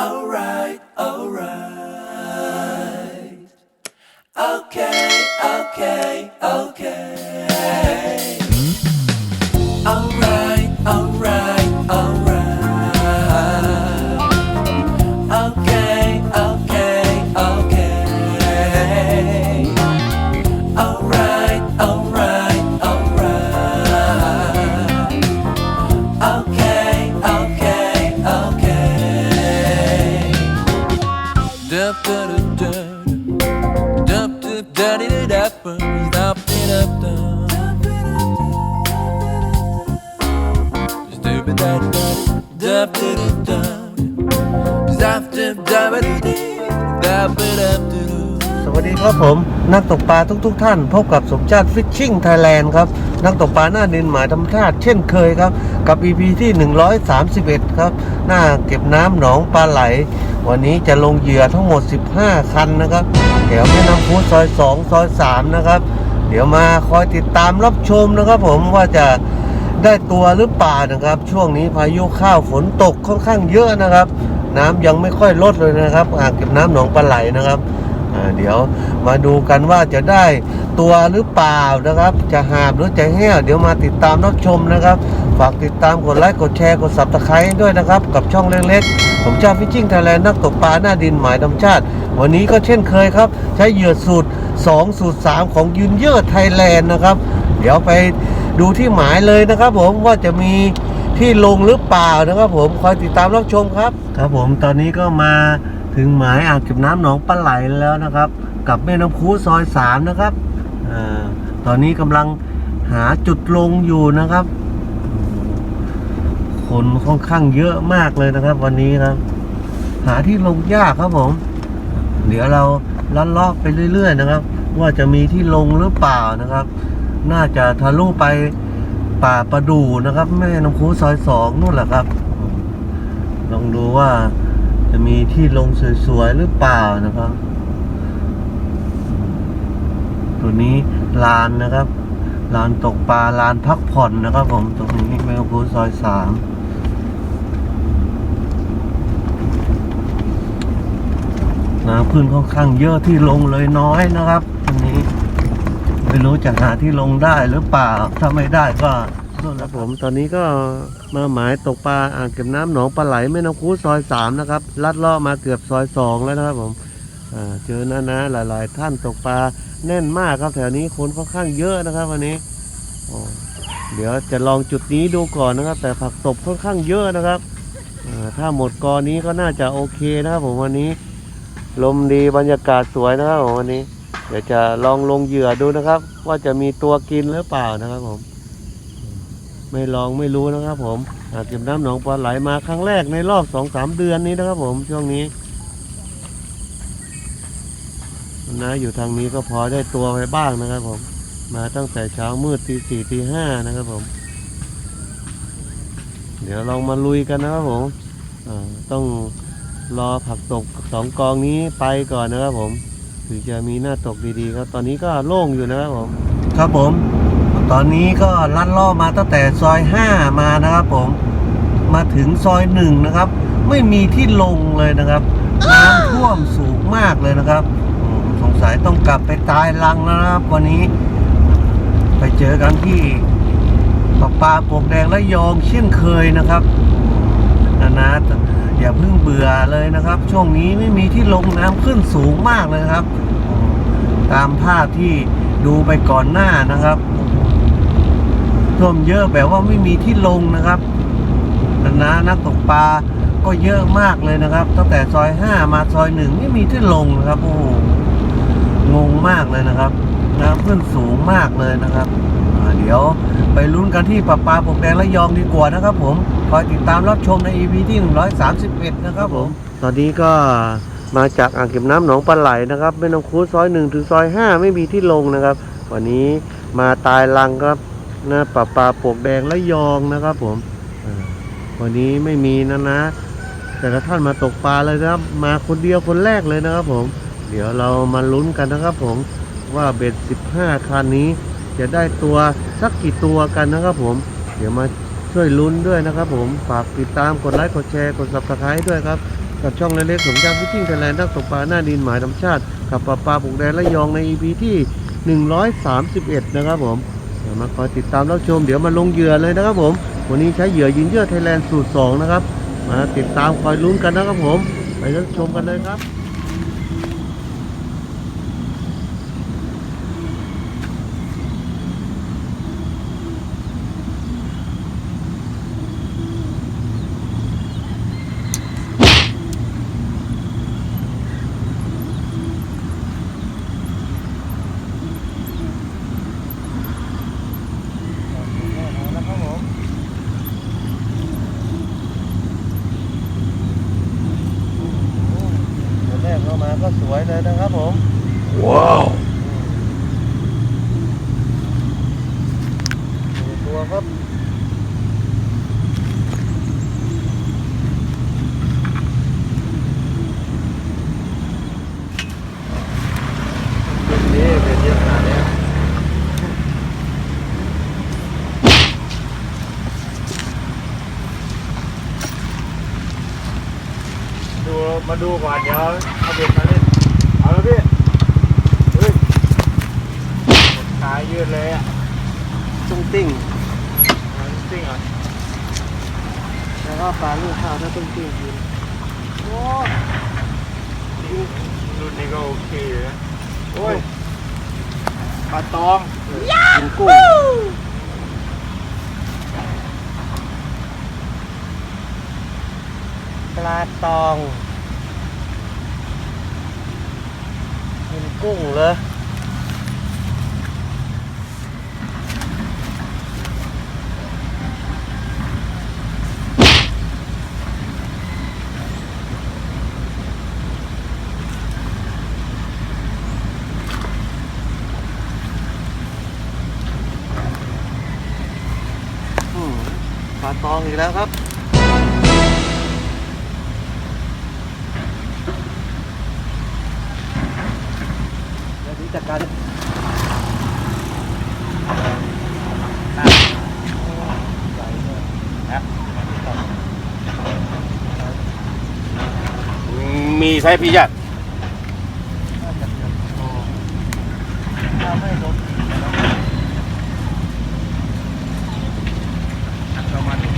Oh. Dab it up, dab it up, dab it up, วัสดีครับผมนักตกปลาทุกๆทท่าน พบกับสมชาติฟิชชิ่งไทยแลนด์ครับ นักตกปลาหน้าดินหมายธรรมชาติเช่นเคยครับ กับ EP ที่ 131 ครับ หน้าเก็บน้ำหนองปลาไหล วันนี้จะลงเหยื่อทั้งหมด 15 คันนะครับแถวแม่น้ำพุซอย 2 ซอย 3 นะครับ เดี๋ยวมาคอยติดตามรับชมนะครับผมว่าจะได้ตัวหรือเปล่านะครับ ช่วงนี้พายุเข้าวฝนตกค่อนข้างเยอะนะครับ น้ำยังไม่ค่อยลดเลยนะครับอ่างเก็บน้ำหนองปลาไหลนะครับ เดี๋ยวมาดูกันว่าจะได้ตัวหรือเปล่านะครับ จะหาบหรือจะแห้ว เดี๋ยวมาติดตามรับชมนะครับ ฝากติดตามกดไลค์กดแชร์กดสับตะไคร้ด้วยนะครับ กับช่องเล็กๆ ผมชาติฟิชชิ่งไทยแลนด์นักตกปลาหน้าดินหมายธรรมชาติ วันนี้ก็เช่นเคยครับ ใช้เหยื่อสูตร 2 สูตร 3 ของยืนเยอร์ไทยแลนด์นะครับ เดี๋ยวไปดูที่หมายเลยนะครับ ผมว่าจะมีที่ลงหรือเปล่านะครับ ผมคอยติดตามรับชมครับ ครับผมตอนนี้ก็มา ถึงหมายอ่างเก็บน้ำหนองปลาไหลแล้วนะครับ กับแม่น้ำคูซอยสามนะครับอตอนนี้กำลังหาจุดลงอยู่นะครับ คนค่อนข้างเยอะมากเลยนะครับ วันนี้ครับหาที่ลงยากครับผม เดี๋ยวเราลัดเลาะไปเรื่อย ๆ นะครับ ว่าจะมีที่ลงหรือเปล่านะครับ น่าจะทะลุไปป่าประดูนะครับ แม่น้ำคูซอยสองนู่นแหละครับลองดูว่า จะมีที่ลงสวยๆหรือเปล่านะครับ ตัวนี้ลานนะครับลานตกปลาลานพักผ่อนนะครับ ผมตรงนี้แม่น้ำคูซอยสามน้ำขึ้นค่อนข้างเยอะที่ลงเลยน้อยนะครับตรงนี้ ไม่รู้จะหาที่ลงได้หรือเปล่า ถ้าไม่ได้ก็ นู่นแล้วผมตอนนี้ก็มาหมายตกปลาอ่างเก็บน้ำหนองปลาไหลแม่น้ำคูซอยสามนะครับลัดเลาะมาเกือบซอยสองแล้วนะครับผมอ่าเจอนะนะหลาย ๆ ท่านตกปลาแน่นมากครับแถวนี้คนค่อนข้างเยอะนะครับวันนี้โอ้เดี๋ยวจะลองจุดนี้ดูก่อนนะครับ แต่ผักตบค่อนข้างเยอะนะครับอ่าถ้าหมดกอนี้ก็น่าจะโอเคนะครับผมวันนี้ลมดีบรรยากาศสวยนะครับผมวันนี้ เดี๋ยวจะลองลงเหยื่อดูนะครับ ว่าจะมีตัวกินหรือเปล่านะครับผม ไม่ลองไม่รู้นะครับ ผมอางเก็บน้ำหนองปลาไหลมาครั้งแรกในรอบสองสามเดือนนี้นะครับ ผมช่วงนี้นะอยู่ทางนี้ก็พอได้ตัวไปบ้างนะครับ ผม มาตั้งแต่เช้ามืดตีสี่ตีห้านะครับ ผม เดี๋ยวลองมาลุยกันนะครับผมต้องรอผักตกสองกองนี้ไปก่อนนะครับผม ถึงจะมีหน้าตกดีๆ ครับ ตอนนี้ก็โล่งอยู่นะครับผม ครับผม ตอนนี้ก็ลัดล่อมาตั้งแต่ซอยห้ามานะครับผมมาถึงซอยหนึ่งนะครับ ไม่มีที่ลงเลยนะครับน้ำท่วมสูงมากเลยนะครับอืมสงสัยต้องกลับไปตายรังแล้วนะครับ วันนี้ ไปเจอกันที่ปะปาปลวกแดงและยองเช่นเคยนะครับนะนะอย่าเพิ่งเบื่อเลยนะครับ ช่วงนี้ไม่มีที่ลงน้ำขึ้นสูงมากเลยครับ ตามภาพที่ดูไปก่อนหน้านะครับ ท่วมเยอะแบบว่าไม่มีที่ลงนะครับนะนะนักตกปลาก็เยอะมากเลยนะครับ ตั้งแต่ซอยห้ามาซอยหนึ่งไม่มีที่ลงนะครับโอ้โหงงมากเลยนะครับน้ำขึ้นสูงมากเลยนะครับเดี๋ยวไปลุ้นกันที่ปลาปลาปกแดงและยองดีกว่านะครับ ผมคอยติดตามรับชมใน EP ที่ 131 นะครับผม ตอนนี้ก็มาจากอ่างเก็บน้ำหนองปลาไหลนะครับแม่น้ำคูซอยหนึ่งถึงซอยห้าไม่มีที่ลงนะครับ วันนี้มาตายรังครับ นะปลาปลาปวกแดงและยองนะครับผมวันนี้ไม่มีนะนะ แต่ละท่านมาตกปลาเลยนะครับ มาคนเดียวคนแรกเลยนะครับผม เดี๋ยวเรามาลุ้นกันนะครับผมว่าเบ็ด 15 คันนี้ จะได้ตัวสักกี่ตัวกันนะครับผม เดี๋ยวมาช่วยลุ้นด้วยนะครับผมฝากติดตามกดไลค์กดแชร์กด subscribe ด้วยครับกับช่องเล็กๆสมยางพิชิ่งไทยแลนด์นักตกปลาหน้าดินหมายธรรมชาติ กับปลาปลาปุกแดนและยองใน EP ที่ 131 นะครับผม ดี๋ยวมาคอยติดตามรับชมเดี๋ยวมาลงเหยื่อเลยนะครับผม วันนี้ใช้เหยื่อยินเยื่อไทยแลนด์สูตร2นะครับ มาติดตามคอยลุ้นกันนะครับผม ไปรับชมกันเลยครับนะครับผมตัวแรกเข้ามาก็ส วยเลยนะครับผม ว้าวดูตัวครับนี่เป็นเยอะขนาดนี้ดูมาดูก่อนเดี๋ยวเอาเบ็ดมาเล่นเอาแล้วพี่เฮ้ยขา ยยืดเลยอะตุ้งติ้งอ่าตุ้งติ้งเหรอะแล้วก็ปลาลูกข้าวถ้าตุ้งติ้งกินโอ้รุ่นนี้ก็โอเคอยู่นะโอ้ยปลาตองกินกุ้งปลาตองกินกุ้งเลย องอีกแล้วครับเดี๋ยวนี้จัดการมีใช้พิยัด น่าจะเดือดพอถ้าไม่โดนตีนะครับประมาณนี้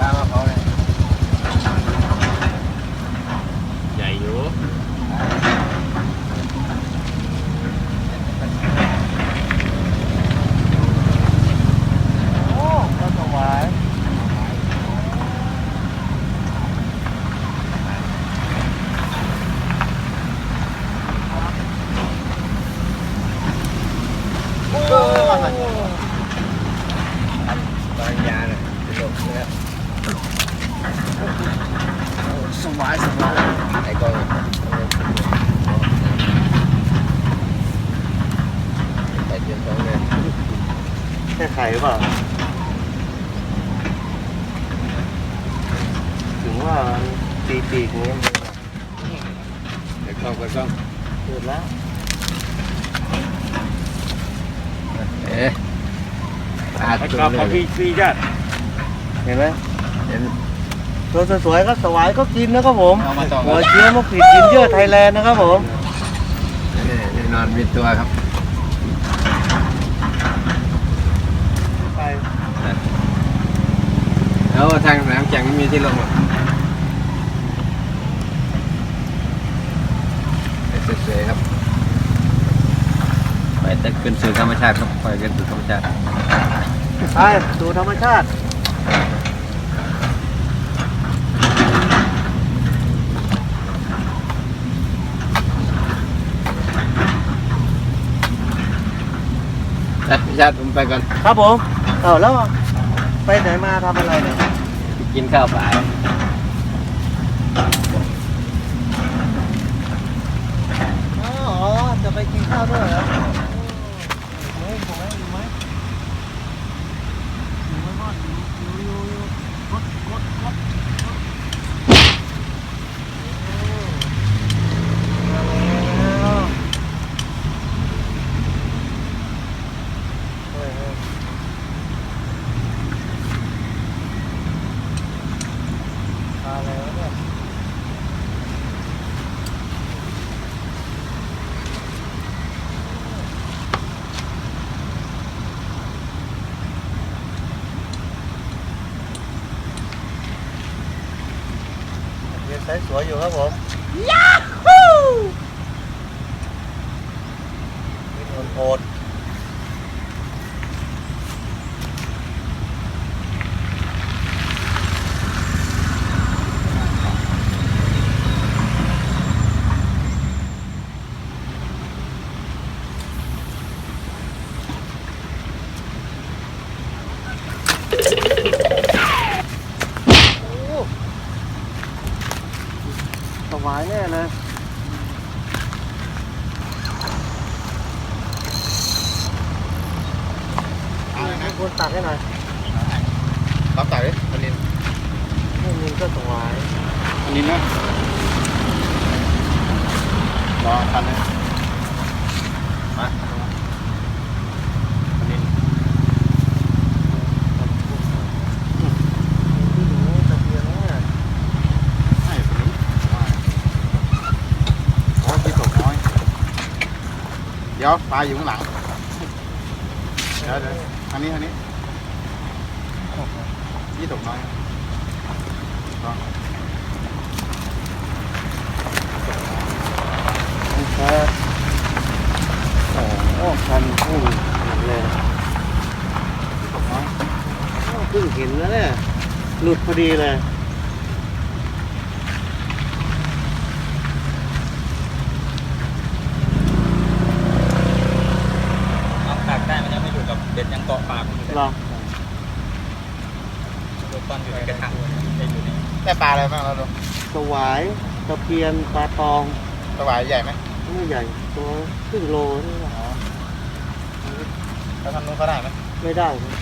ตามมาเขาเลยใหญ่อยู่ โอ้ปลาสวายโอ้ บางยาเนี่ยจะลงแล้ว สวายสวาย ไอ้กองใส่เตียนสองเลย แค่ไข่หรือเปล่า ถึงว่าตีปีกอย่างเงี้ย ไอ้กองไอ้กอง เกิดแล้ว เอ๊ะ อาไอ้ตัวกอบเลเขายพี่พี่จัดเห็นไหมเห็นตัวสวยๆก็สวายก็กินนะครับผมเอามาต่อกัน หัวเชื้อมะขวิดกินเยอะไทยแลนด์นะครับผมนี่แน่นอนมีตัวครับไปแล้วทางน้ำแข็งมีที่ลงอะสวยๆครับไปแต่ขึ้นสู่ธรรมชาติครับไปขึ้นสู่ธรรมชาติ ไปสู่ธรรมชาติธรรมชาติผมไปก่อนครับผมเอาแล้วไปไหนมาทำอะไรเนี่ยกินข้าวเปล่าอ๋อจะไปกินข้าวด้วยเหรอโอ้อยู่ไหมอยู่ไหมอยู่ไหมอยู่ไหมบ้านอยู่อยู่อยู่อยู่กดกดกด มาแล้วเนี่ยเรียนไซ ส์สวยอยู่ครับผมยาฮูนี่โหดโหด สวายแน่เลยให้ คนตักให้หน่อยรับตักดิมันนินให้มินก็สวายมันนินนะรอคันนึงมามันนินที่หนูตะเกียงเนี่ยให้คนนี้โอ้ยที่ตกน้อย เดี๋ยวปลาอยู่ข้างหลัง เดี๋ยวเดี๋ยวอั นนี้อันนี้ที่ตกน้อยรอครับโอ้โหคันพุ่งหมดเลยตกน้อยอ้าวเพิ่งเห็นแล้วเนี่ยหลุดพอดีเลย เอาปากได้มันยังไม่อยู่กับเบ็ดยังเกาะปากมันอยู่เลยหรอตัวตอนอยู่ในกระถางจะอยู่ในได้ปลาอะไรบ้างเราดูสวายตะเพียนปลาตองสวายใหญ่ไหมไม่ใหญ่ตัวครึ่งโลนี่แหละแล้วทางนู้นเขาได้ไหมไม่ได้ครับ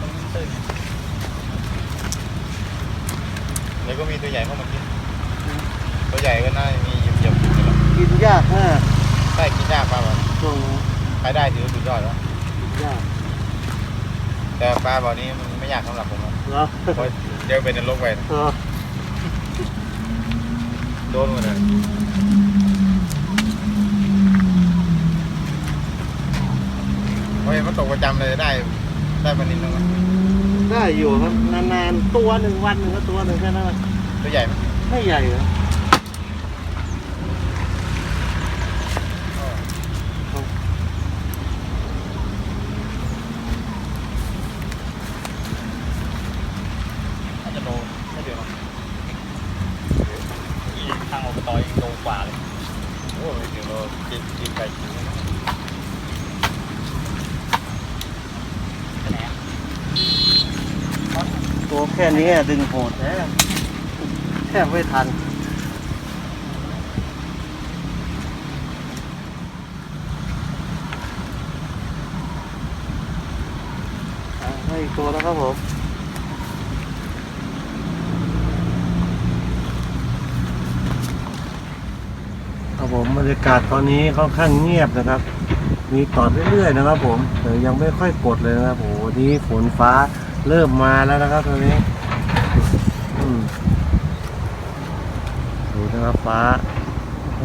ตรงนี้ตื้นเดี๋ยวก็มีตัวใหญ่เข้ามากินตัวใหญ่ก็น่าจะมีเหยียบๆกินหรอกกินยากมากได้กินยากปลาแบบช่วงนี้ ใครได้ถือว่าสุดยอดแล้วกินยากแต่ปลาบ่อนี้มันไม่ยากสำหรับผมหรอกเหรอเพราะเดี๋ยวเป็นนรกไปเออโดนหมดเลยเพราะเห็นมันตกประจำเลยได้ ได้ปลานินลงมาได้อยู่ครับนานๆตัวหนึ่งวันหนึ่งก็ตัวหนึ่งแค่นั้นแหละตัวใหญ่ไหมไม่ใหญ่เหรอ น่าจะโลไม่เดือดหรอกอีทางอบตยังโลกว่าเลย โอ้ยถึงโลกินกินไก่คิวคะแนตัวแค่นี้ดึงโหดแท้แทบไม่ทันให้อีกตัวแล้วครับผม บรรยากาศตอนนี้ค่อนข้างเงียบนะครับ มีต่อเรื่อยๆนะครับ ผมแต่ยังไม่ค่อยกดเลยนะครับโอ้โหวันนี้ฝนฟ้าเริ่มมาแล้วนะครับตอนนี้ดูนะครับฟ้าโอ้โห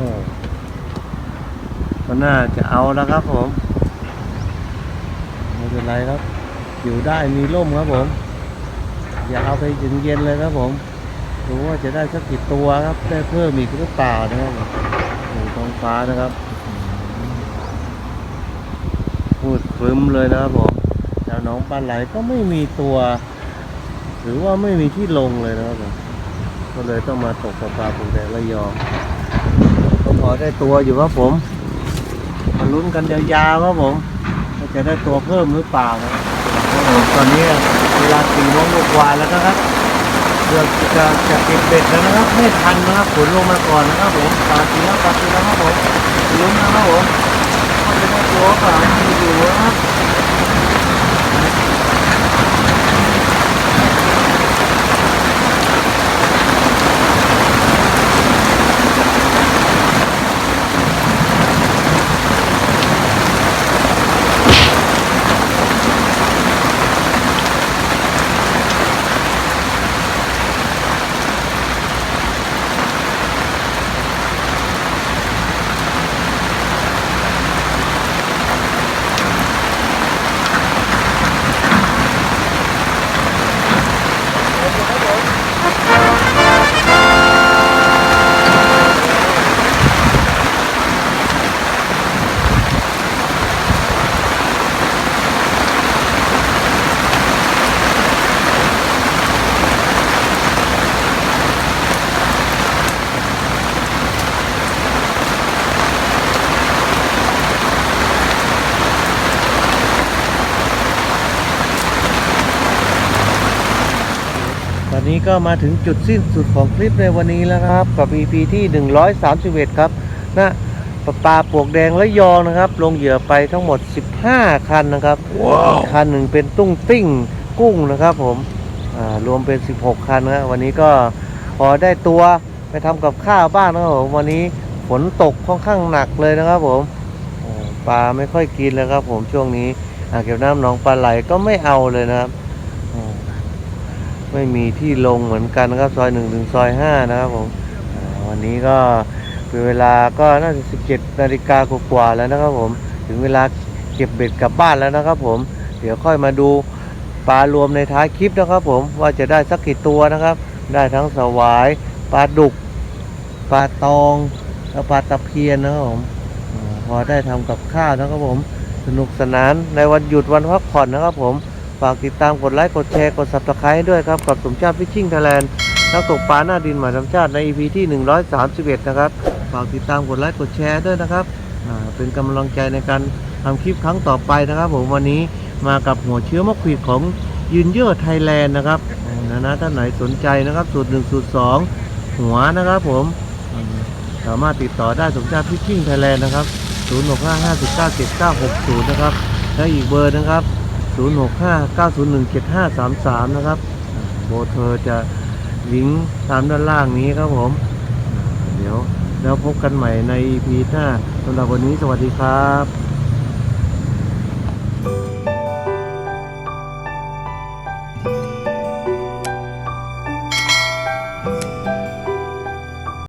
ก็น่าจะเอาแล้วครับผมไม่เป็นไรครับ อยู่ได้มีร่มครับผม อย่าเอาไปเย็นๆเลยครับผมดูว่าจะได้สักกี่ตัวครับ ได้เพิ่มอีกหรือเปล่านะครับ ผมโอ้โหท้องฟ้านะครับพูดครึ้มเลยนะครับผมแถวน้องปลาไหลก็ไม่มีตัว หรือว่าไม่มีที่ลงเลยนะครับผมก็เลยต้องมาตกปลาปลาปูแดงระยองก็พอได้ตัวอยู่ครับผมมาลุ้นกันยาวๆครับผมจะได้ตัวเพิ่มหรือเปล่านะครับตอนนี้เวลาสี่โมงกว่าแล้วนะครับ เกือบจะจะเก็บเบ็ดแล้วนะครับ ไม่ทันนะครับฝนลงมาก่อนนะครับผมปลาทีแล้วปลาทีแล้วครับผมลุ้นนะครับผมว่าจะได้ตัวเปล่าไม่อยู่นะครับ ก็มาถึงจุดสิ้นสุดของคลิปในวันนี้แล้วครับ กับ EP ที่ 131 ครับนะปลาปลาปลวกแดงและยองนะครับ ลงเหยื่อไปทั้งหมด 15 คันนะครับอีกคันหนึ่งเป็นตุ้งติ้งกุ้งนะครับผมอ่ารวมเป็น 16 คันนะครับวันนี้ก็พอได้ตัวไปทำกับข้าวบ้างนะครับผมวันนี้ฝนตกค่อนข้างหนักเลยนะครับผมโอ้ปลาไม่ค่อยกินเลยครับผมช่วงนี้อ่างเก็บน้ำหนองปลาไหลก็ไม่เอาเลยนะครับอืม ไม่มีที่ลงเหมือนกันนะครับ ซอยหนึ่งถึงซอยห้านะครับผมวันนี้ก็เป็นเวลาก็น่าจะสิบเจ็ดนาฬิกากว่าแล้วนะครับผม ถึงเวลาเก็บเบ็ดกลับบ้านแล้วนะครับผม เดี๋ยวค่อยมาดูปลารวมในท้ายคลิปนะครับผมว่าจะได้สักกี่ตัวนะครับ ได้ทั้งสวายปลาดุกปลาตองและปลาตะเพียนนะครับผมพอได้ทำกับข้าวนะครับผม สนุกสนานในวันหยุดวันพักผ่อนนะครับผม ฝากติดตามกดไลค์ กดแชร์ กด subscribe ด้วยครับ กับสมชาติฟิชชิ่งไทยแลนด์นักตกปลาหน้าดินหมายธรรมชาติใน EP ที่ 131 นะครับ ฝากติดตามกดไลค์ กดแชร์ด้วยนะครับ เป็นกำลังใจในการทำคลิปครั้งต่อไปนะครับผมวันนี้มากับหัวเชื้อมะขวิดของยืนเยอร์ไทยแลนด์นะครับนะนะท่านไหนสนใจนะครับสูตร1สูตร2หัวนะครับผมสามารถติดต่อได้สมชาติฟิชชิ่งไทยแลนด์นะครับ 0655197960 นะครับ และอีกเบอร์นะครับ 0659017533 นะครับโบเธอจะลิงก์ตามด้านล่างนี้ครับผม เดี๋ยวแล้วพบกันใหม่ใน EP หน้าสำหรับวันนี้สวัสดีครับ